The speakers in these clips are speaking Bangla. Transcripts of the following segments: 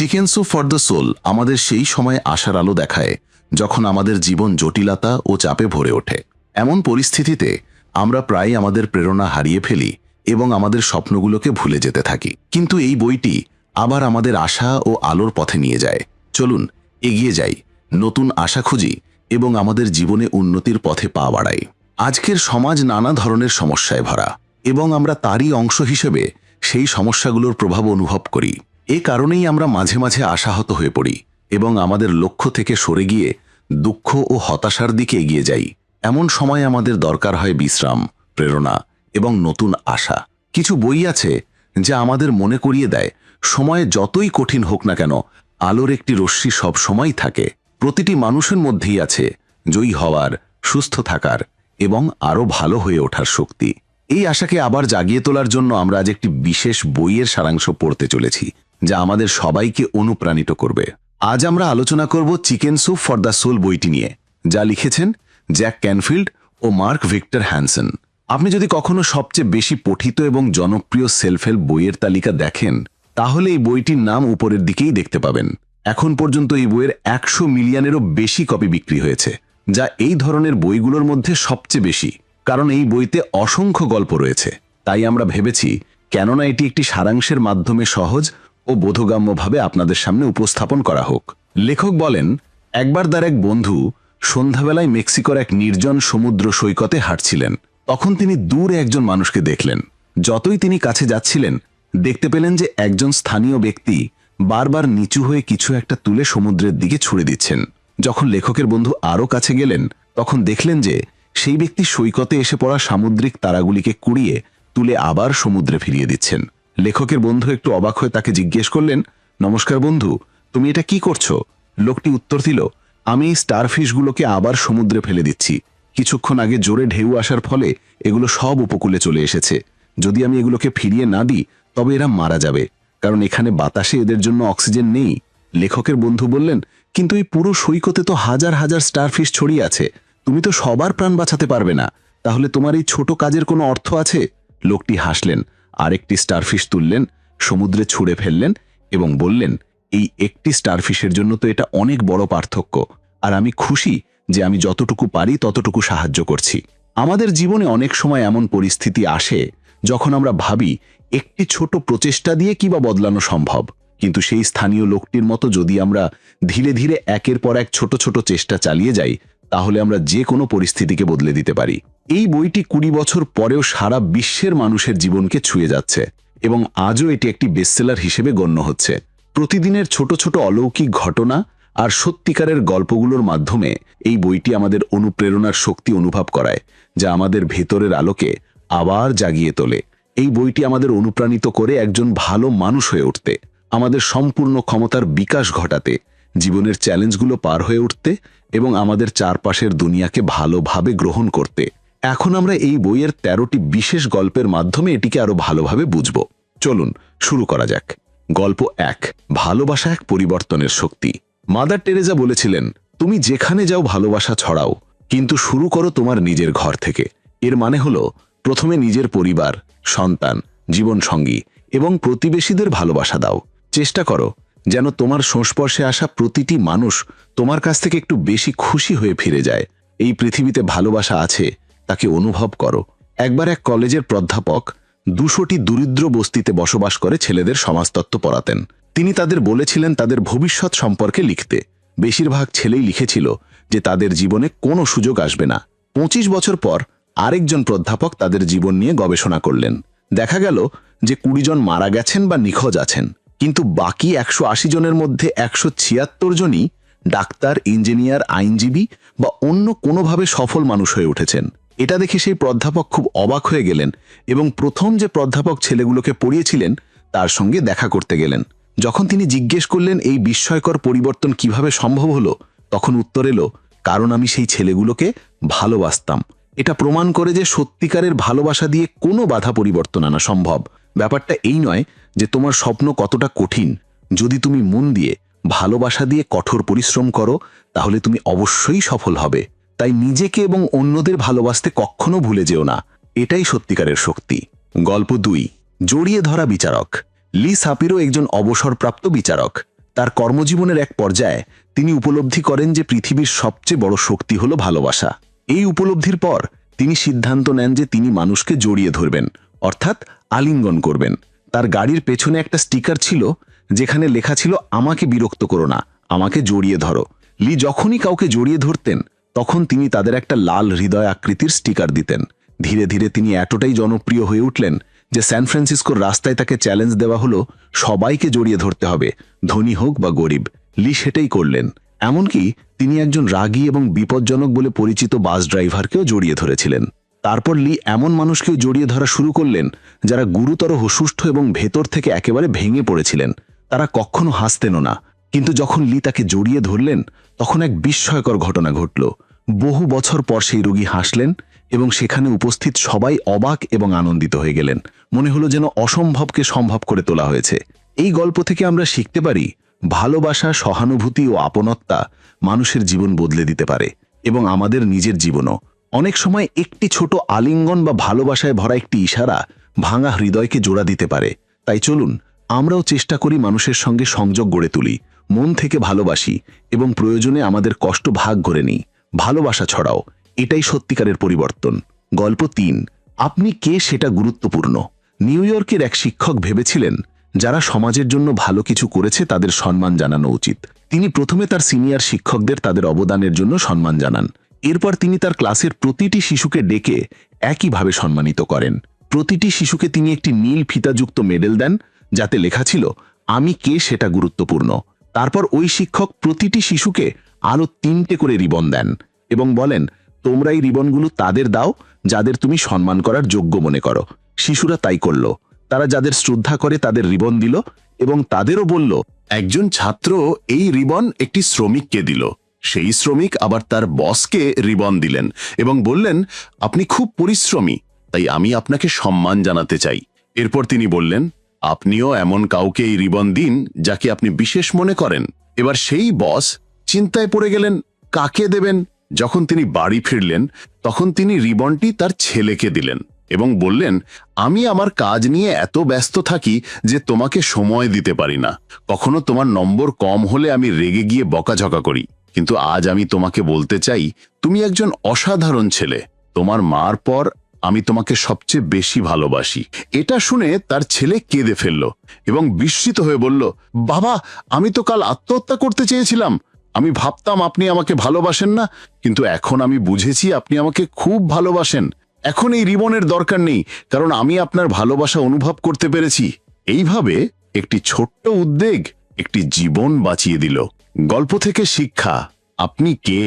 Chicken soup for the soul আমাদের সেই সময় আশার আলো দেখায়, যখন আমাদের জীবন জটিলতা ও চাপে ভরে ওঠে। এমন পরিস্থিতিতে আমরা প্রায় আমাদের প্রেরণা হারিয়ে ফেলি এবং আমাদের স্বপ্নগুলোকে ভুলে যেতে থাকি। কিন্তু এই বইটি আবার আমাদের আশা ও আলোর পথে নিয়ে যায়। চলুন, এগিয়ে যাই, নতুন আশা খুঁজি এবং আমাদের জীবনে উন্নতির পথে পা বাড়াই। আজকের সমাজ নানা ধরনের সমস্যায় ভরা এবং আমরা তারই অংশ হিসেবে সেই সমস্যাগুলোর প্রভাব অনুভব করি। এ কারণেই আমরা মাঝে মাঝে আশাহত হয়ে পড়ি এবং আমাদের লক্ষ্য থেকে সরে গিয়ে দুঃখ ও হতাশার দিকে এগিয়ে যাই। এমন সময় আমাদের দরকার হয় বিশ্রাম, প্রেরণা এবং নতুন আশা। কিছু বই আছে যা আমাদের মনে করিয়ে দেয়, সময় যতই কঠিন হোক না কেন, আলোর একটি রশ্মি সব সময় থাকে। প্রতিটি মানুষের মধ্যেই আছে জয়ী হওয়ার, সুস্থ থাকার এবং আরও ভালো হয়ে ওঠার শক্তি। এই আশাকে আবার জাগিয়ে তোলার জন্য আমরা আজ একটি বিশেষ বইয়ের সারাংশ পড়তে চলেছি। যা আমাদের সবাইকে অনুপ্রাণিত করবে। আজ আমরা আলোচনা করব chicken soup for the soul বইটি নিয়ে, যা লিখেছেন জ্যাক ক্যানফিল্ড ও মার্ক ভিক্টর হ্যানসন। আপনি যদি কখনো সবচেয়ে বেশি পঠিত এবং জনপ্রিয় সেলফ হেল্প বইয়ের তালিকা দেখেন, তাহলে এই বইটির নাম উপরের দিকেই দেখতে পাবেন। এখন পর্যন্ত এই বইয়ের একশো মিলিয়নেরও বেশি কপি বিক্রি হয়েছে, যা এই ধরনের বইগুলোর মধ্যে সবচেয়ে বেশি, কারণ এই বইতে অসংখ্য গল্প রয়েছে। তাই আমরা ভেবেছি, কেননা এটি একটি সারাংশের মাধ্যমে সহজ ও বোধগম্যভাবে আপনাদের সামনে উপস্থাপন করা হোক। লেখক বলেন, একবার তার এক বন্ধু সন্ধ্যাবেলায় মেক্সিকোর এক নির্জন সমুদ্র সৈকতে হাঁটছিলেন। তখন তিনি দূরে একজন মানুষকে দেখলেন। যতই তিনি কাছে যাচ্ছিলেন, দেখতে পেলেন যে একজন স্থানীয় ব্যক্তি বারবার নিচু হয়ে কিছু একটা তুলে সমুদ্রের দিকে ছুড়ে দিচ্ছেন। যখন লেখকের বন্ধু আরও কাছে গেলেন, তখন দেখলেন যে সেই ব্যক্তি সৈকতে এসে পড়া সামুদ্রিক তারাগুলিকে কুড়িয়ে তুলে আবার সমুদ্রে ফিরিয়ে দিচ্ছেন। লেখকের বন্ধু একটু অবাক হয়ে তাকে জিজ্ঞেস করলেন, নমস্কার বন্ধু, তুমি এটা কি করছ? লোকটি উত্তর দিল, আমি স্টারফিশগুলোকে আবার সমুদ্রে ফেলে দিচ্ছি। কিছুক্ষণ আগে জোরে ঢেউ আসার ফলে এগুলো সব উপকূলে চলে এসেছে। যদি আমি এগুলোকে ফিরিয়ে না দিই, তবে এরা মারা যাবে, কারণ এখানে বাতাসে এদের জন্য অক্সিজেন নেই। লেখকের বন্ধু বললেন, কিন্তু এই পুরো সৈকতে তো হাজার হাজার স্টারফিশ ছড়িয়ে আছে। তুমি তো সবার প্রাণ বাঁচাতে পারবে না। তাহলে তোমার এই ছোট কাজের কোনো অর্থ আছে? লোকটি হাসলেন আরেকটি স্টারফিশ তুললেন, সমুদ্রে ছুঁড়ে ফেললেন এবং বললেন, এই একটি স্টারফিশের জন্য তো এটা অনেক বড় পার্থক্য। আর আমি খুশি যে আমি যতটুকু পারি ততটুকু সাহায্য করছি। আমাদের জীবনে অনেক সময় এমন পরিস্থিতি আসে যখন আমরা ভাবি, একটি ছোট প্রচেষ্টা দিয়ে কিবা বদলানো সম্ভব? কিন্তু সেই স্থানীয় লোকটির মতো যদি আমরা ধীরে ধীরে একের পর এক ছোট ছোট চেষ্টা চালিয়ে যাই, তাহলে আমরা যে কোনো পরিস্থিতিকে বদলে দিতে পারি। এই বইটি কুড়ি বছর পরেও সারা বিশ্বের মানুষের জীবনকে ছুঁয়ে যাচ্ছে এবং আজও এটি একটি বেস্টসেলার হিসেবে গণ্য হচ্ছে। প্রতিদিনের ছোট ছোট অলৌকিক ঘটনা আর সত্যিকারের গল্পগুলোর মাধ্যমে এই বইটি আমাদের অনুপ্রেরণার শক্তি অনুভব করায়, যা আমাদের ভেতরের আলোকে আবার জাগিয়ে তোলে। এই বইটি আমাদের অনুপ্রাণিত করে একজন ভালো মানুষ হয়ে উঠতে, আমাদের সম্পূর্ণ ক্ষমতার বিকাশ ঘটাতে, জীবনের চ্যালেঞ্জগুলো পার হয়ে উঠতে এবং আমাদের চারপাশের দুনিয়াকে ভালোভাবে গ্রহণ করতে। এখন আমরা এই বইয়ের তেরোটি বিশেষ গল্পের মাধ্যমে এটিকে আরও ভালোভাবে বুঝব। চলুন, শুরু করা যাক। গল্প এক, ভালোবাসা এক পরিবর্তনের শক্তি। মাদার টেরেজা বলেছিলেন, তুমি যেখানে যাও ভালোবাসা ছড়াও, কিন্তু শুরু করো তোমার নিজের ঘর থেকে। এর মানে হলো, প্রথমে নিজের পরিবার, সন্তান, জীবনসঙ্গী এবং প্রতিবেশীদের ভালোবাসা দাও। চেষ্টা করো, যেন তোমার সংস্পর্শে আসা প্রতিটি মানুষ তোমার কাছ থেকে একটু বেশি খুশি হয়ে ফিরে যায়। এই পৃথিবীতে ভালোবাসা আছে তাকে অনুভব করো। একবার এক কলেজের প্রাধ্যাপক দুশোটি দরিদ্র বস্তিতে বসবাস করে ছেলেদের সমাজতত্ত্ব পড়াতেন। তিনি তাদের বলেছিলেন তাদের ভবিষ্যৎ সম্পর্কে লিখতে। বেশিরভাগ ছেলেই লিখেছিল যে তাদের জীবনে কোনো সুযোগ আসবে না। পঁচিশ বছর পর আরেকজন প্রাধ্যাপক তাদের জীবন নিয়ে গবেষণা করলেন। দেখা গেল যে কুড়ি জন মারা গেছেন বা নিখোঁজ আছেন। কিন্তু বাকি একশো আশি জনের মধ্যে একশো ছিয়াত্তর জনই ডাক্তার, ইঞ্জিনিয়ার, আইনজীবী বা অন্য কোনোভাবে সফল মানুষ হয়ে উঠেছেন। এটা দেখে সেই প্রাধ্যাপক খুব অবাক হয়ে গেলেন এবং প্রথম যে প্রাধ্যাপক ছেলেগুলোকে পড়িয়েছিলেন, তার সঙ্গে দেখা করতে গেলেন। যখন তিনি জিজ্ঞেস করলেন, এই বিস্ময়কর পরিবর্তন কীভাবে সম্ভব হলো? তখন উত্তর এলো, কারণ আমি সেই ছেলেগুলোকে ভালোবাসতাম। এটা প্রমাণ করে যে সত্যিকারের ভালোবাসা দিয়ে কোনো বাধা পরিবর্তন আনা সম্ভব। ব্যাপারটা এই নয় যে তোমার স্বপ্ন কতটা কঠিন। যদি তুমি মন দিয়ে ভালোবাসা দিয়ে কঠোর পরিশ্রম করো, তাহলে তুমি অবশ্যই সফল হবে। তাই নিজেকে এবং অন্যদের ভালোবাসতে কখনো ভুলে যেও না। এটাই সত্যিকারের শক্তি। গল্প দুই, জড়িয়ে ধরা বিচারক। লি সাপিরো একজন অবসরপ্রাপ্ত বিচারক। তার কর্মজীবনের এক পর্যায়ে তিনি উপলব্ধি করেন যে পৃথিবীর সবচেয়ে বড় শক্তি হল ভালোবাসা। এই উপলব্ধির পর তিনি সিদ্ধান্ত নেন যে তিনি মানুষকে জড়িয়ে ধরবেন, অর্থাৎ আলিঙ্গন করবেন। তার গাড়ির পেছনে একটা স্টিকার ছিল, যেখানে লেখা ছিল, আমাকে বিরক্ত করো না, আমাকে জড়িয়ে ধরো। লি যখনই কাউকে জড়িয়ে ধরতেন তখন তিনি তাদের একটা লাল হৃদয় আকৃতির স্টিকার দিতেন। ধীরে ধীরে তিনি এতটাই জনপ্রিয় হয়ে উঠলেন যে স্যান ফ্রান্সিসকোর রাস্তায় তাকে চ্যালেঞ্জ দেওয়া হলো, সবাইকে জড়িয়ে ধরতে হবে, ধনী হোক বা গরিব, লি সেটাই করলেন। এমনকি তিনি একজন রাগী এবং বিপজ্জনক বলে পরিচিত বাস ড্রাইভারকেও জড়িয়ে ধরেছিলেন। তারপর লি এমন মানুষকেও জড়িয়ে ধরা শুরু করলেন যারা গুরুতর অসুস্থ এবং ভেতর থেকে একেবারে ভেঙে পড়েছিলেন। তারা কখনো হাসতেনও না। কিন্তু যখন লি তাকে জড়িয়ে ধরলেন, তখন এক বিস্ময়কর ঘটনা ঘটল। বহু বছর পর সেই রোগী হাসলেন এবং সেখানে উপস্থিত সবাই অবাক এবং আনন্দিত হয়ে গেলেন। মনে হলো যেন অসম্ভবকে সম্ভব করে তোলা হয়েছে। এই গল্প থেকে আমরা শিখতে পারি, ভালোবাসা, সহানুভূতি ও আপনত্তা মানুষের জীবন বদলে দিতে পারে এবং আমাদের নিজের জীবনও। অনেক সময় একটি ছোট আলিঙ্গন বা ভালোবাসায় ভরা একটি ইশারা ভাঙা হৃদয়কে জোড়া দিতে পারে। তাই চলুন, আমরাও চেষ্টা করি মানুষের সঙ্গে সংযোগ গড়ে তুলি। মন থেকে ভালোবাসি এবং প্রয়োজনে আমাদের কষ্ট ভাগ করে নিই। ভালোবাসা ছড়াও, এটাই সত্যিকারের পরিবর্তন। গল্প তিন, আপনি কে সেটা গুরুত্বপূর্ণ? নিউ ইয়র্কের এক শিক্ষক ভেবেছিলেন, যারা সমাজের জন্য ভালো কিছু করেছে তাদের সম্মান জানানো উচিত। তিনি প্রথমে তার সিনিয়র শিক্ষকদের তাদের অবদানের জন্য সম্মান জানান। এরপর তিনি তার ক্লাসের প্রতিটি শিশুকে ডেকে একইভাবে সম্মানিত করেন। প্রতিটি শিশুকে তিনি একটি নীল ফিতাযুক্ত মেডেল দেন, যাতে লেখা ছিল, আমি কে সেটা গুরুত্বপূর্ণ? তারপর ওই শিক্ষক প্রতিটি শিশুকে আরও তিনটে করে রিবন দেন এবং বলেন, তোমরা এই রিবনগুলো তাদের দাও, যাদের তুমি সম্মান করার যোগ্য মনে করো। শিশুরা তাই করল। তারা যাদের শ্রদ্ধা করে তাদের রিবন দিল এবং তাদেরও বলল, একজন ছাত্র এই রিবন একটি শ্রমিককে দিল। সেই শ্রমিক আবার তার বসকে রিবন দিলেন এবং বললেন, আপনি খুব পরিশ্রমী, তাই আমি আপনাকে সম্মান জানাতে চাই। এরপর তিনি বললেন আপনিও এমন কাউকে এই রিবন দিন যাকে আপনি বিশেষ মনে করেন। এবার সেই বস চিন্তায় পড়ে গেলেন, কাকে দেবেন? যখন তিনি বাড়ি ফিরলেন, তখন তিনি রিবনটি তার ছেলেকে দিলেন এবং বললেন, আমি আমার কাজ নিয়ে এত ব্যস্ত থাকি যে তোমাকে সময় দিতে পারি না। কখনো তোমার নম্বর কম হলে আমি রেগে গিয়ে বকাঝকা করি। কিন্তু আজ আমি তোমাকে বলতে চাই, তুমি একজন অসাধারণ ছেলে। তোমার মার পর আমি তোমাকে সবচেয়ে বেশি ভালোবাসি। এটা শুনে তার ছেলে কেঁদে ফেলল এবং বিস্মিত হয়ে বলল, বাবা, আমি তো কাল আত্মহত্যা করতে চেয়েছিলাম। আমি ভাবতাম আপনি আমাকে ভালোবাসেন না, কিন্তু এখন আমি বুঝেছি আপনি আমাকে খুব ভালোবাসেন। এখন এই রিবনের দরকার নেই, কারণ আমি আপনার ভালোবাসা অনুভব করতে পেরেছি। এইভাবে একটি ছোট্ট উদ্বেগ একটি জীবন বাঁচিয়ে দিল। গল্প থেকে শিক্ষা, আপনি কে?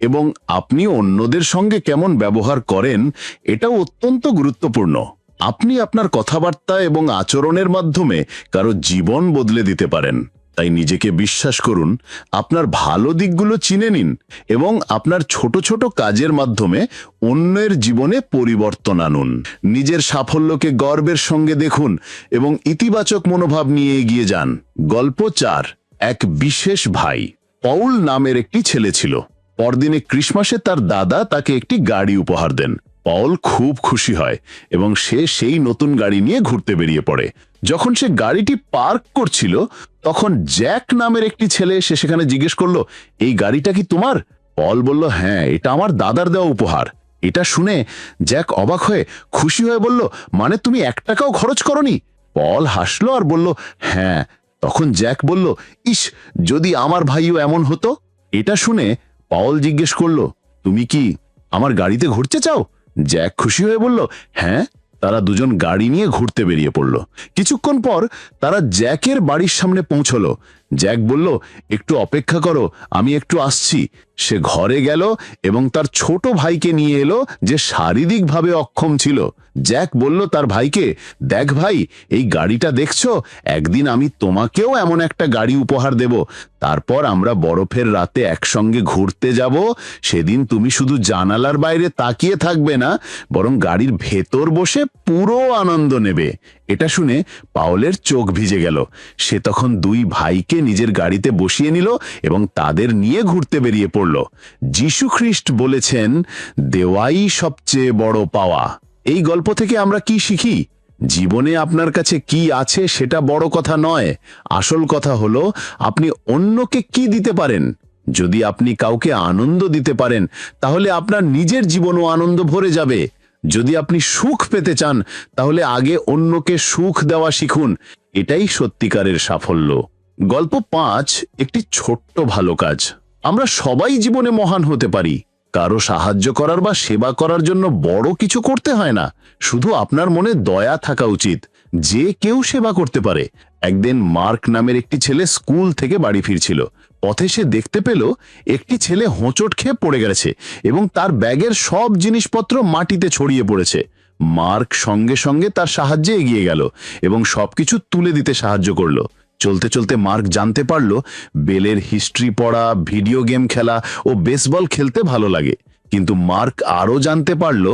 এবং আপনি অন্যদের সঙ্গে কেমন ব্যবহার করেন, এটাও অত্যন্ত গুরুত্বপূর্ণ। আপনি আপনার কথাবার্তা এবং আচরণের মাধ্যমে কারও জীবন বদলে দিতে পারেন। তাই নিজেকে বিশ্বাস করুন, আপনার ভালো দিকগুলো চিনে নিন এবং আপনার ছোট ছোট কাজের মাধ্যমে অন্যের জীবনে পরিবর্তন আনুন। নিজের সাফল্যকে গর্বের সঙ্গে দেখুন এবং ইতিবাচক মনোভাব নিয়ে এগিয়ে যান। গল্প চার, এক বিশেষ ভাই। পৌল নামের একটি ছেলে ছিল। পরদিনে ক্রিসমাসে তার দাদা তাকে একটি গাড়ি উপহার দেন। পল খুব খুশি হয় এবং সে সেই নতুন গাড়ি নিয়ে ঘুরতে বেরিয়ে পড়ে। যখন সে গাড়িটি পার্ক করছিল, তখন জ্যাক নামের একটি ছেলে এসে সেখানে জিজ্ঞেস করল, এই গাড়িটা কি তোমার? পল বলল হ্যাঁ এটা আমার দাদার দেওয়া উপহার। এটা শুনে জ্যাক অবাক হয়ে খুশি হয়ে বলল মানে তুমি এক টাকাও খরচ করনি? পল হাসলো আর বলল হ্যাঁ। তখন জ্যাক বলল, ইস, যদি আমার ভাইও এমন হতো? এটা শুনে পাওল জিজ্ঞেস করল, তুমি কি আমার গাড়িতে ঘুরতে চাও? জ্যাক খুশি হয়ে বলল হ্যাঁ। তারা দুজন গাড়ি নিয়ে ঘুরতে বেরিয়ে পড়ল। কিছুক্ষণ পর তারা জ্যাকের বাড়ির সামনে পৌঁছলো। জ্যাক বলল, একটু অপেক্ষা করো, আমি একটু আসছি। সে ঘরে গেল এবং তার ছোট ভাইকে নিয়ে এলো, যে শারীরিকভাবে অক্ষম ছিল। জ্যাক বলল, তার ভাইকে, দেখ ভাই, এই গাড়িটা দেখছ? একদিন আমি তোমাকেও এমন একটা গাড়ি উপহার দেব। তারপর আমরা বরফের রাতে একসঙ্গে ঘুরতে যাব। সেদিন তুমি শুধু জানালার বাইরে তাকিয়ে থাকবে না, বরং গাড়ির ভেতর বসে পুরো আনন্দ নেবে। এটা শুনে পাওলের চোখ ভিজে গেল। সে তখন দুই ভাইকে নিজের গাড়িতে বসিয়ে নিল এবং তাদের নিয়ে ঘুরতে বেরিয়ে পড়ল। খ্রিস্ট বলেছেন, দেওয়াই সবচেয়ে বড় পাওয়া। এই গল্প থেকে আমরা কি শিখি? জীবনে আপনার কাছে কি আছে সেটা বড় কথা নয়। আসল কথা হলো, আপনি অন্যকে কি দিতে পারেন? যদি আপনি কাউকে আনন্দ দিতে পারেন, তাহলে আপনার নিজের জীবনও আনন্দ ভরে যাবে। যদি আপনি সুখ পেতে চান, তাহলে আগে অন্যকে সুখ দেওয়া শিখুন। এটাই সত্যিকারের সাফল্য। গল্প পাঁচ, একটি ছোট্ট ভালো কাজ। আমরা সবাই জীবনে মহান হতে পারি। কারও সাহায্য করার বা সেবা করার জন্য বড় কিছু করতে হয় না। শুধু আপনার মনে দয়া থাকা উচিত। যে কেউ সেবা করতে পারে। একদিন মার্ক নামের একটি ছেলে স্কুল থেকে বাড়ি ফিরছিল। পথে সে দেখতে পেল, একটি ছেলে হোঁচট খেয়ে পড়ে গেছে এবং তার ব্যাগের সব জিনিসপত্র মাটিতে ছড়িয়ে পড়েছে। মার্ক সঙ্গে সঙ্গে তার সাহায্যে এগিয়ে গেল এবং সবকিছু তুলে দিতে সাহায্য করল। চলতে চলতে মার্ক জানতে পারল বেলের হিস্ট্রি পড়া ভিডিও গেম খেলা ও বেসবল খেলতে ভালো লাগে। কিন্তু মার্ক আরও জানতে পারল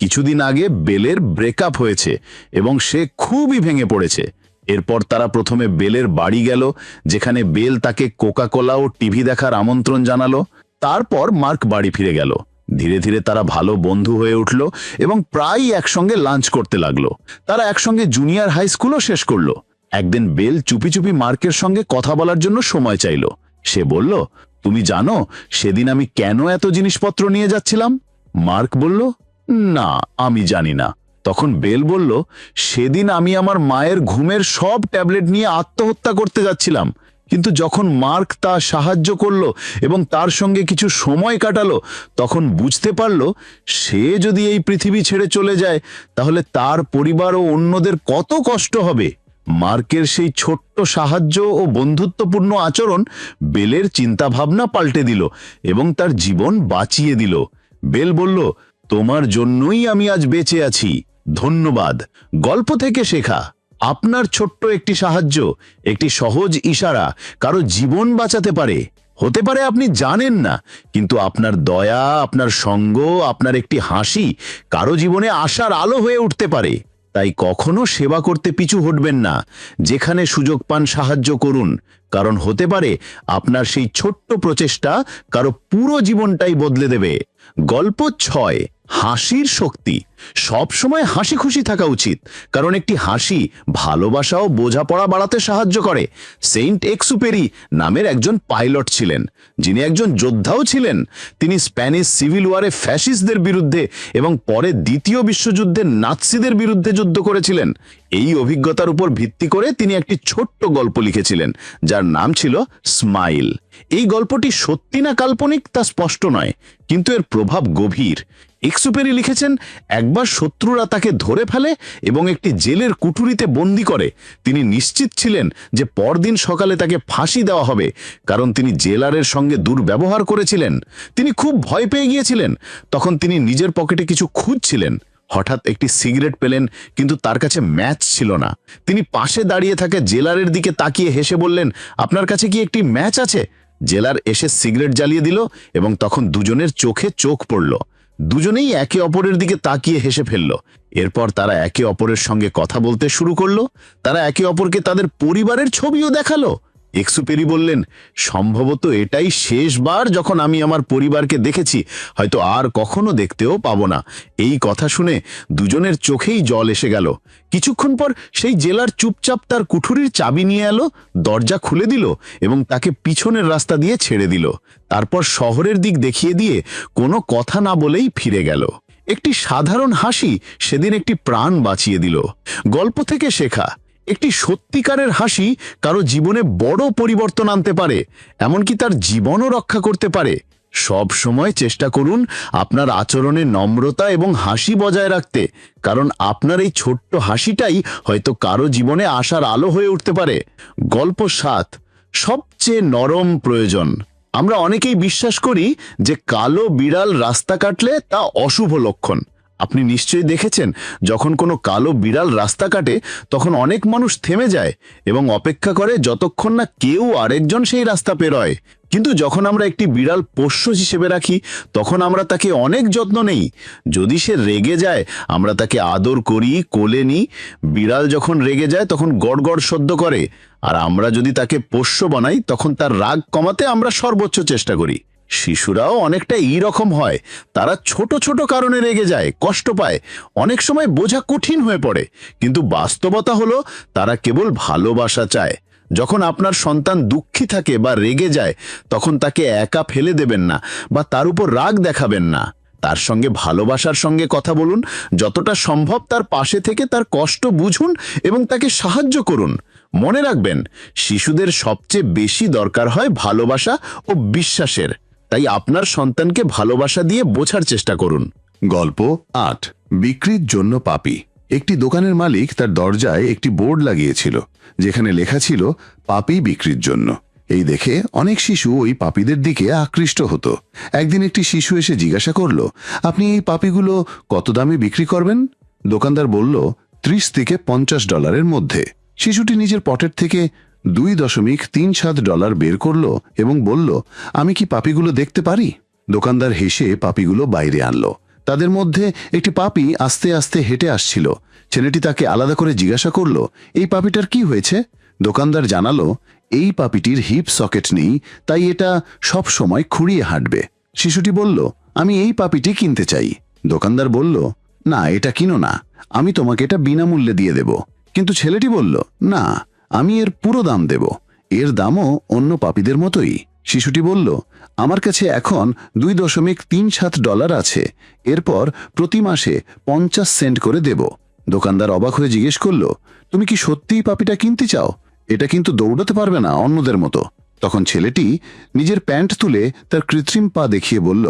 কিছুদিন আগে বেলের ব্রেকআপ হয়েছে এবং সে খুবই ভেঙে পড়েছে। এরপর তারা প্রথমে বেলের বাড়ি গেল, যেখানে বেল তাকে কোকা কোলা ও টিভি দেখার আমন্ত্রণ জানালো। তারপর মার্ক বাড়ি ফিরে গেল। ধীরে ধীরে তারা ভালো বন্ধু হয়ে উঠল এবং প্রায়ই একসঙ্গে লাঞ্চ করতে লাগল। তারা একসঙ্গে জুনিয়র হাই স্কুলও শেষ করল। একদিন বেল চুপি চুপি মার্কের সঙ্গে কথা বলার জন্য সময় চাইল। সে বলল, তুমি জানো, সেদিন আমি কেন এত জিনিসপত্র নিয়ে যাচ্ছিলাম? মার্ক বলল, না, আমি জানি না। তখন বেল বলল, সেদিন আমি আমার মায়ের ঘুমের সব ট্যাবলেট নিয়ে আত্মহত্যা করতে যাচ্ছিলাম। কিন্তু যখন মার্ক তা সাহায্য করল এবং তার সঙ্গে কিছু সময় কাটালো, তখন বুঝতে পারল, সে যদি এই পৃথিবী ছেড়ে চলে যায়, তাহলে তার পরিবার ও অন্যদের কত কষ্ট হবে? মার্কের সেই ছোট্ট সাহায্য ও বন্ধুত্বপূর্ণ আচরণ বেলের চিন্তাভাবনা পাল্টে দিল এবং তার জীবন বাঁচিয়ে দিল। বেল বলল, তোমার জন্যই আমি আজ বেঁচে আছি। ধন্যবাদ। গল্প থেকে শেখা। আপনার ছোট্ট একটি সাহায্য, একটি সহজ ইশারা কারও জীবন বাঁচাতে পারে। হতে পারে আপনি জানেন না, কিন্তু আপনার দয়া, আপনার সঙ্গ, আপনার একটি হাসি কারও জীবনে আশার আলো হয়ে উঠতে পারে। তাই কখনো সেবা করতে পিছু হটবেন না, যেখানে সুযোগ পান সাহায্য করুন। কারণ হতে পারে আপনার সেই ছোট্ট প্রচেষ্টা কারও পুরো জীবনটাই বদলে দেবে। গল্প ছয়। হাসির শক্তি। সব সময় হাসি খুশি থাকা উচিত, কারণ একটি হাসি ভালোবাসা ও বোঝাপড়া বাড়াতে সাহায্য করে। সেন্ট এক্সুপেরি নামের একজন পাইলট ছিলেন, যিনি একজন যোদ্ধাও ছিলেন। তিনি স্প্যানিশ সিভিল ওয়ারে ফ্যাসিস্টদের বিরুদ্ধে এবং পরে দ্বিতীয় বিশ্বযুদ্ধে নাৎসিদের বিরুদ্ধে যুদ্ধ করেছিলেন। এই অভিজ্ঞতার উপর ভিত্তি করে তিনি একটি ছোট্ট গল্প লিখেছিলেন, যার নাম ছিল স্মাইল। এই গল্পটি সত্যি না কাল্পনিক তা স্পষ্ট নয়, কিন্তু এর প্রভাব গভীর। এক্সুপেরি লিখেছেন, একবার শত্রুরা তাকে ধরে ফেলে এবং একটি জেলের কুটুরিতে বন্দি করে। তিনি নিশ্চিত ছিলেন যে পরদিন সকালে তাকে ফাঁসি দেওয়া হবে, কারণ তিনি জেলারের সঙ্গে দুর্ব্যবহার করেছিলেন। তিনি খুব ভয় পেয়ে গিয়েছিলেন। তখন তিনি নিজের পকেটে কিছু খুঁজছিলেন। হঠাৎ একটি সিগারেট পেলেন, কিন্তু তার কাছে ম্যাচ ছিল না। তিনি পাশে দাঁড়িয়ে থাকা জেলারের দিকে তাকিয়ে হেসে বললেন, আপনার কাছে কি একটি ম্যাচ আছে? জেলার এসে সিগারেট জ্বালিয়ে দিল এবং তখন দুজনের চোখে চোখ পড়ল। দুজনেই একে অপরের দিকে তাকিয়ে হেসে ফেলল। এরপর তারা একে অপরের সঙ্গে কথা বলতে শুরু করল। তারা একে অপরকে তাদের পরিবারের ছবিও দেখাল। এক্সুপেরি বললেন, সম্ভবত এটাই শেষবার যখন আমি আমার পরিবারকে দেখেছি, হয়তো আর কখনো দেখতেও পাব না। এই কথা শুনে দুজনের চোখেই জল এসে গেল। কিছুক্ষণ পর সেই জেলার চুপচাপ তার কুঠুরির চাবি নিয়ে এলো, দরজা খুলে দিল এবং তাকে পিছনের রাস্তা দিয়ে ছেড়ে দিল। তারপর শহরের দিক দেখিয়ে দিয়ে কোনো কথা না বলেই ফিরে গেল। একটি সাধারণ হাসি সেদিন একটি প্রাণ বাঁচিয়ে দিল। গল্প থেকে শেখা একটি সত্যিকারের হাসি কারও জীবনে বড় পরিবর্তন আনতে পারে, এমনকি তার জীবনও রক্ষা করতে পারে। সব সময় চেষ্টা করুন আপনার আচরণে নম্রতা এবং হাসি বজায় রাখতে, কারণ আপনার এই ছোট্ট হাসিটাই হয়তো কারও জীবনে আসার আলো হয়ে উঠতে পারে। গল্প সাত, সবচেয়ে নরম প্রয়োজন। আমরা অনেকেই বিশ্বাস করি যে কালো বিড়াল রাস্তা কাটলে তা অশুভ লক্ষণ। আপনি নিশ্চয়ই দেখেছেন, যখন কোনো কালো বিড়াল রাস্তা কাটে, তখন অনেক মানুষ থেমে যায় এবং অপেক্ষা করে যতক্ষণ না কেউ আরেকজন সেই রাস্তা পেরোয়। কিন্তু যখন আমরা একটি বিড়াল পোষ্য হিসেবে রাখি, তখন আমরা তাকে অনেক যত্ন নেই। যদি সে রেগে যায়, আমরা তাকে আদর করি, কোলে নিই। বিড়াল যখন রেগে যায়, তখন গড়গড় সদ্য করে। আর আমরা যদি তাকে পোষ্য বানাই, তখন তার রাগ কমাতে আমরা সর্বোচ্চ চেষ্টা করি। শিশুরাও অনেকটা এই রকম হয়। তারা ছোট ছোট কারণে রেগে যায়, কষ্ট পায়। অনেক সময় বোঝা কঠিন হয়ে পড়ে। কিন্তু বাস্তবতা হলো, তারা কেবল ভালোবাসা চায়। যখন আপনার সন্তান দুঃখী থাকে বা রেগে যায়, তখন তাকে একা ফেলে দেবেন না বা তার উপর রাগ দেখাবেন না। তার সঙ্গে ভালোবাসার সঙ্গে কথা বলুন, যতটা সম্ভব তার পাশে থেকে তার কষ্ট বুঝুন এবং তাকে সাহায্য করুন। মনে রাখবেন, শিশুদের সবচেয়ে বেশি দরকার হয় ভালোবাসা ও বিশ্বাসের। তাই আপনার সন্তানকে ভালোবাসা দিয়ে বোঝার চেষ্টা করুন। গল্প আট, বিক্রির জন্য পাপি। একটি দোকানের মালিক তার দরজায় একটি বোর্ড লাগিয়েছিল, যেখানে লেখা ছিল, পাপি বিক্রির জন্য। এই দেখে অনেক শিশু ওই পাপীদের দিকে আকৃষ্ট হতো। একদিন একটি শিশু এসে জিজ্ঞাসা করল, আপনি এই পাপিগুলো কত দামে বিক্রি করবেন? দোকানদার বলল, ত্রিশ থেকে পঞ্চাশ ডলারের মধ্যে। শিশুটি নিজের পটের থেকে দুই দশমিক তিন সাত ডলার বের করল এবং বলল, আমি কি পাপিগুলো দেখতে পারি? দোকানদার হেসে পাপিগুলো বাইরে আনল। তাদের মধ্যে একটি পাপি আস্তে আস্তে হেঁটে আসছিল। ছেলেটি তাকে আলাদা করে জিজ্ঞাসা করল, এই পাপিটার কি হয়েছে? দোকানদার জানালো, এই পাপিটির হিপ সকেট নেই, তাই এটা সব সময় খুঁড়িয়ে হাঁটবে। শিশুটি বলল, আমি এই পাপিটি কিনতে চাই। দোকানদার বলল, না, এটা কিনো না, আমি তোমাকে এটা বিনামূল্যে দিয়ে দেব। কিন্তু ছেলেটি বলল, না আমি এর পুরো দাম দেব। এর দামও অন্য পাপীদের মতোই। শিশুটি বলল, আমার কাছে এখন দুই দশমিক তিন সাত ডলার আছে। এরপর প্রতি মাসে পঞ্চাশ সেন্ট করে দেব। দোকানদার অবাক হয়ে জিজ্ঞেস করল, তুমি কি সত্যিই পাপিটা কিনতে চাও? এটা কিন্তু দৌড়াতে পারবে না অন্যদের মতো। তখন ছেলেটি নিজের প্যান্ট তুলে তার কৃত্রিম পা দেখিয়ে বলল,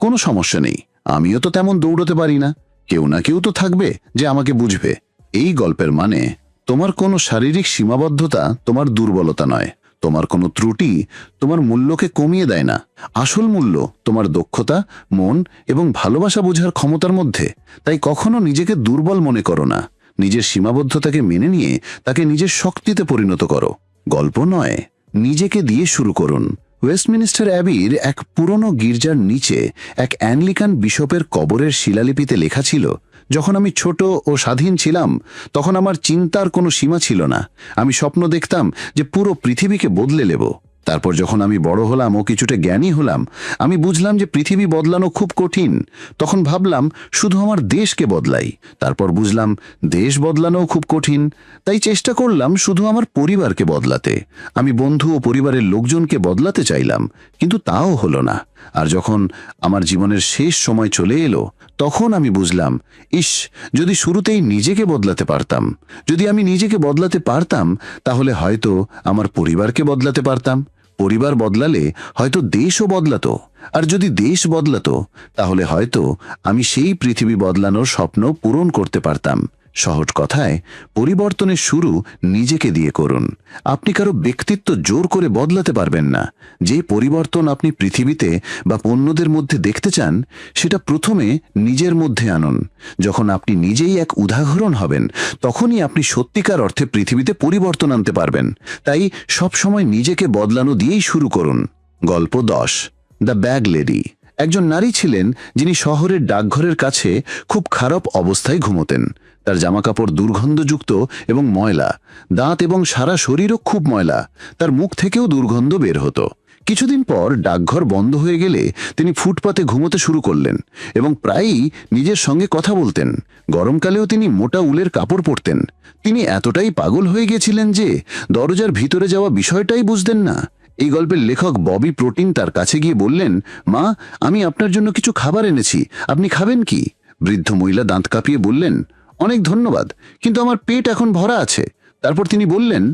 কোনো সমস্যা নেই, আমিও তো তেমন দৌড়তে পারি না। কেউ না কেউ তো থাকবে যে আমাকে বুঝবে। এই গল্পের মানে তোমার কোনো শারীরিক সীমাবদ্ধতা তোমার দুর্বলতা নয়। তোমার কোনো ত্রুটি তোমার মূল্যকে কমিয়ে দেয় না। আসল মূল্য তোমার দক্ষতা, মন এবং ভালোবাসা বোঝার ক্ষমতার মধ্যে। তাই কখনো নিজেকে দুর্বল মনে করো না। নিজের সীমাবদ্ধতাকে মেনে নিয়ে তাকে নিজের শক্তিতে পরিণত করো। গল্প নয়, নিজেকে দিয়ে শুরু করুন। ওয়েস্টমিনিস্টার অ্যাবির এক পুরনো গির্জার নিচে এক অ্যানলিকান বিশপের কবরের শিলালিপিতে লেখা ছিল যখন আমি ছোট ও স্বাধীন ছিলাম, তখন আমার চিন্তার কোনো সীমা ছিল না। আমি স্বপ্ন দেখতাম যে পুরো পৃথিবীকে বদলে নেব। তারপর যখন আমি বড় হলাম ও কিছুটা জ্ঞানী হলাম, আমি বুঝলাম যে পৃথিবী বদলানো খুব কঠিন। তখন ভাবলাম, শুধু আমার দেশকে বদলাই। তারপর বুঝলাম, দেশ বদলানোও খুব কঠিন। তাই চেষ্টা করলাম শুধু আমার পরিবারকে বদলাতে। আমি বন্ধু ও পরিবারের লোকজনকে বদলাতে চাইলাম, কিন্তু তাও হলো না। আর যখন আমার জীবনের শেষ সময় চলে এলো, তখন আমি বুঝলাম, ইস, যদি শুরুতেই নিজেকে বদলাতে পারতাম, যদি আমি নিজেকে বদলাতে পারতাম, তাহলে হয়তো আমার পরিবারকে বদলাতে পারতাম। পরিবার বদলালে হয়তো দেশও বদলাতো। আর যদি দেশ বদলাতো, তাহলে হয়তো আমি সেই পৃথিবী বদলানোর স্বপ্ন পূরণ করতে পারতাম। সহজ কথায়, পরিবর্তনের শুরু নিজেকে দিয়ে করুন। আপনি কারও ব্যক্তিত্ব জোর করে বদলাতে পারবেন না। যে পরিবর্তন আপনি পৃথিবীতে বা পণ্যদের মধ্যে দেখতে চান, সেটা প্রথমে নিজের মধ্যে আনুন। যখন আপনি নিজেই এক উদাহরণ হবেন, তখনই আপনি সত্যিকার অর্থে পৃথিবীতে পরিবর্তন আনতে পারবেন। তাই সবসময় নিজেকে বদলানো দিয়েই শুরু করুন। গল্প দশ, দ্য ব্যাগ লেডি। একজন নারী ছিলেন যিনি শহরের ডাকঘরের কাছে খুব খারাপ অবস্থায় ঘুমোতেন। তার জামাকাপড় দুর্গন্ধযুক্ত এবং ময়লা। দাঁত এবং সারা শরীরও খুব ময়লা। তার মুখ থেকেও দুর্গন্ধ বের হতো। কিছুদিন পর ডাকঘর বন্ধ হয়ে গেলে তিনি ফুটপাতে ঘুমোতে শুরু করলেন এবং প্রায়ই নিজের সঙ্গে কথা বলতেন। গরমকালেও তিনি মোটা উলের কাপড় পরতেন। তিনি এতটাই পাগল হয়ে গেছিলেন যে দরজার ভিতরে যাওয়া বিষয়টাই বুঝতেন না। এই গল্পের লেখক ববি প্রোটিন তার কাছে গিয়ে বললেন, মা, আমি আপনার জন্য কিছু খাবার এনেছি। আপনি খাবেন কি? বৃদ্ধ মহিলা দাঁত কাঁপিয়ে বললেন অনেক ধন্যবাদ, কিন্তু আমার পেট এখন ভরা আছে। তারপর তিনি বললেন,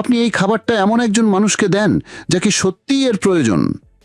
আপনি এই খাবারটা এমন একজন মানুষকে দেন যাকে সত্যিই এর প্রয়োজন।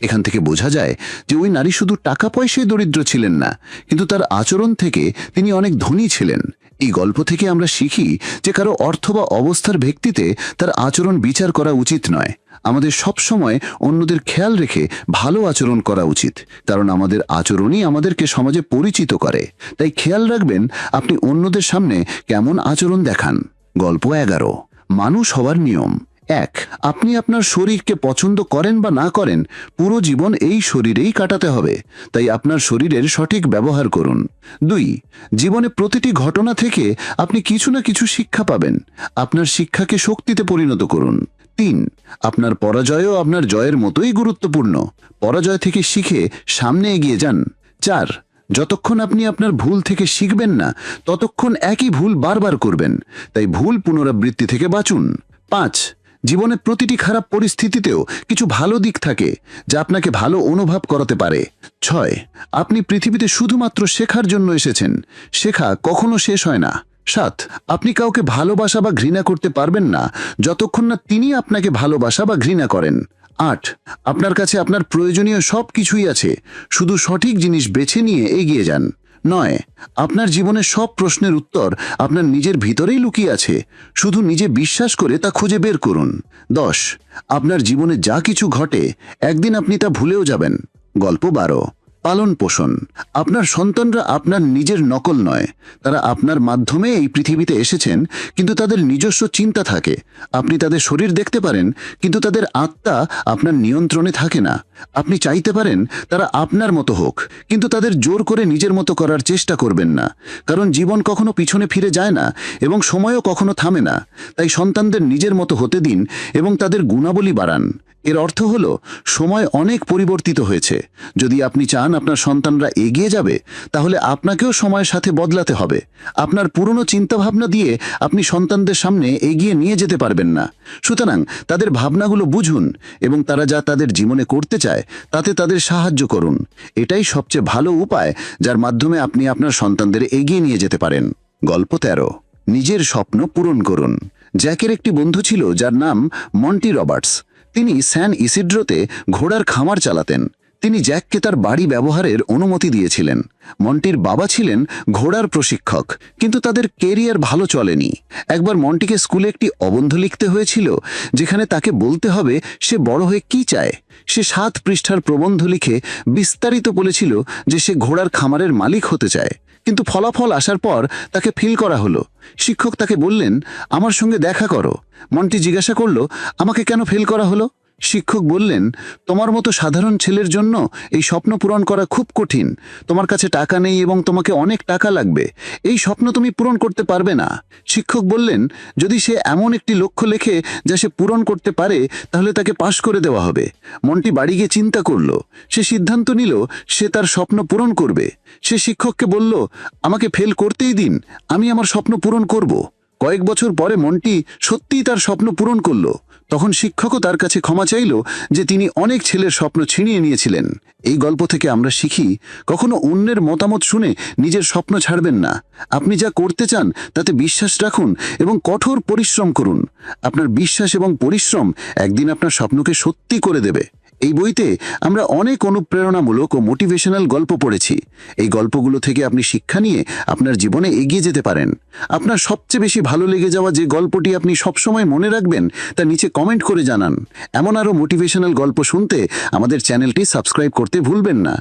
এখান থেকে বোঝা যায় যে ওই নারী শুধু টাকা পয়সায় দরিদ্র ছিলেন না, কিন্তু তার আচরণ থেকে তিনি অনেক ধনী ছিলেন। এই গল্প থেকে আমরা শিখি যে কারও অর্থ বা অবস্থার ভিত্তিতে তার আচরণ বিচার করা উচিত নয়। আমাদের সব সময় অন্যদের খেয়াল রেখে ভালো আচরণ করা উচিত। কারণ আমাদের আচরণই আমাদেরকে সমাজে পরিচিত করে। তাই খেয়াল রাখবেন, আপনি অন্যদের সামনে কেমন আচরণ দেখান। গল্প এগারো। মানুষ হওয়ার নিয়ম। এক, আপনি আপনার শরীরকে পছন্দ করেন বা না করেন, পুরো জীবন এই শরীরেই কাটাতে হবে। তাই আপনার শরীরের সঠিক ব্যবহার করুন। দুই, জীবনে প্রতিটি ঘটনা থেকে আপনি কিছু না কিছু শিক্ষা পাবেন। আপনার শিক্ষাকে শক্তিতে পরিণত করুন। তিন, আপনার পরাজয়ও আপনার জয়ের মতোই গুরুত্বপূর্ণ। পরাজয় থেকে শিখে সামনে এগিয়ে যান। চার, যতক্ষণ আপনি আপনার ভুল থেকে শিখবেন না, ততক্ষণ একই ভুল বারবার করবেন। তাই ভুল পুনরাবৃত্তি থেকে বাঁচুন। পাঁচ জীবনে প্রতিটি খারাপ পরিস্থিতিতেও কিছু ভালো দিক থাকে, যা আপনাকে ভালো অনুভব করাতে পারে। ছয়, আপনি পৃথিবীতে শুধুমাত্র শেখার জন্য এসেছেন। শেখা কখনো শেষ হয় না। সাত, আপনি কাউকে ভালোবাসা বা ঘৃণা করতে পারবেন না, যতক্ষণ না তিনি আপনাকে ভালোবাসা বা ঘৃণা করেন। আট, আপনার কাছে আপনার প্রয়োজনীয় সব কিছুই আছে। শুধু সঠিক জিনিস বেছে নিয়ে এগিয়ে যান। নয়, আপনার জীবনের সব প্রশ্নের উত্তর আপনার নিজের ভিতরেই লুকিয়ে আছে। শুধু নিজে বিশ্বাস করে তা খুঁজে বের করুন। দশ, আপনার জীবনে যা কিছু ঘটে, একদিন আপনি তা ভুলেও যাবেন। গল্প বারো। পালন পোষণ আপনার সন্তানরা আপনার নিজের নকল নয়। তারা আপনার মাধ্যমে এই পৃথিবীতে এসেছেন, কিন্তু তাদের নিজস্ব চিন্তা থাকে। আপনি তাদের শরীর দেখতে পারেন, কিন্তু তাদের আত্মা আপনার নিয়ন্ত্রণে থাকে না। আপনি চাইতে পারেন, তারা আপনার মতো হোক, কিন্তু তাদের জোর করে নিজের মতো করার চেষ্টা করবেন না। কারণ জীবন কখনো পিছনে ফিরে যায় না, এবং সময়ও কখনো থামে না। তাই সন্তানদের নিজের মতো হতে দিন, এবং তাদের গুণাবলী বাড়ান। এর অর্থ হল, সময় অনেক পরিবর্তিত হয়েছে। যদি আপনি চান আপনার সন্তানরা এগিয়ে যাবে, তাহলে আপনাকেও সময়ের সাথে বদলাতে হবে। আপনার পুরনো চিন্তাভাবনা দিয়ে আপনি সন্তানদের সামনে এগিয়ে নিয়ে যেতে পারবেন না। সুতরাং তাদের ভাবনাগুলো বুঝুন এবং তারা যা তাদের জীবনে করতে চায়, তাতে তাদের সাহায্য করুন। এটাই সবচেয়ে ভালো উপায় যার মাধ্যমে আপনি আপনার সন্তানদের এগিয়ে নিয়ে যেতে পারেন। গল্প তেরো, নিজের স্বপ্ন পূরণ করুন। জ্যাকের একটি বন্ধু ছিল যার নাম মন্টি রবার্টস। তিনি স্যান ইসিড্রোতে ঘোড়ার খামার চালাতেন। তিনি জ্যাককে তার বাড়ি ব্যবহারের অনুমতি দিয়েছিলেন। মন্টির বাবা ছিলেন ঘোড়ার প্রশিক্ষক, কিন্তু তাদের কেরিয়ার ভালো চলেনি। একবার মন্টিকে স্কুলে একটি অবন্ধ লিখতে হয়েছিল, যেখানে তাকে বলতে হবে সে বড় হয়ে কি চায়। সে সাত পৃষ্ঠার প্রবন্ধ লিখে বিস্তারিত বলেছিল যে সে ঘোড়ার খামারের মালিক হতে চায়। কিন্তু ফলাফল আসার পর তাকে ফিল করা হলো। শিক্ষক তাকে বললেন, আমার সঙ্গে দেখা করো। মন্টি জিজ্ঞাসা করল, আমাকে কেন ফেল করা হলো? শিক্ষক বললেন, তোমার মতো সাধারণ ছেলের জন্য এই স্বপ্ন পূরণ করা খুব কঠিন। তোমার কাছে টাকা নেই এবং তোমাকে অনেক টাকা লাগবে। এই স্বপ্ন তুমি পূরণ করতে পারবে না। শিক্ষক বললেন, যদি সে এমন একটি লক্ষ্য লেখে যা সে পূরণ করতে পারে, তাহলে তাকে পাশ করে দেওয়া হবে। মনটি বাড়ি গিয়ে চিন্তা করল। সে সিদ্ধান্ত নিল, সে তার স্বপ্ন পূরণ করবে। সে শিক্ষককে বলল, আমাকে ফেল করতেই দিন। আমি আমার স্বপ্ন পূরণ করব। কয়েক বছর পরে মন্টি সত্যিই তার স্বপ্ন পূরণ করল। তখন শিক্ষকও তার কাছে ক্ষমা চাইল যে তিনি অনেক ছেলের স্বপ্ন ছিনিয়ে নিয়েছিলেন। এই গল্প থেকে আমরা শিখি, কখনো অন্যের মতামত শুনে নিজের স্বপ্ন ছাড়বেন না। আপনি যা করতে চান, তাতে বিশ্বাস রাখুন এবং কঠোর পরিশ্রম করুন। আপনার বিশ্বাস এবং পরিশ্রম একদিন আপনার স্বপ্নকে সত্যি করে দেবে। এই বইতে আমরা অনেক অনুপ্রেরণামূলক ও মোটিভেশনাল গল্প পড়েছি। এই গল্পগুলো থেকে আপনি শিক্ষা নিয়ে আপনার জীবনে এগিয়ে যেতে পারেন। আপনার সবচেয়ে বেশি ভালো লেগে যাওয়া যে গল্পটি আপনি সবসময় মনে রাখবেন, তা নিচে কমেন্ট করে জানান। এমন আরও মোটিভেশনাল গল্প শুনতে আমাদের চ্যানেলটি সাবস্ক্রাইব করতে ভুলবেন না।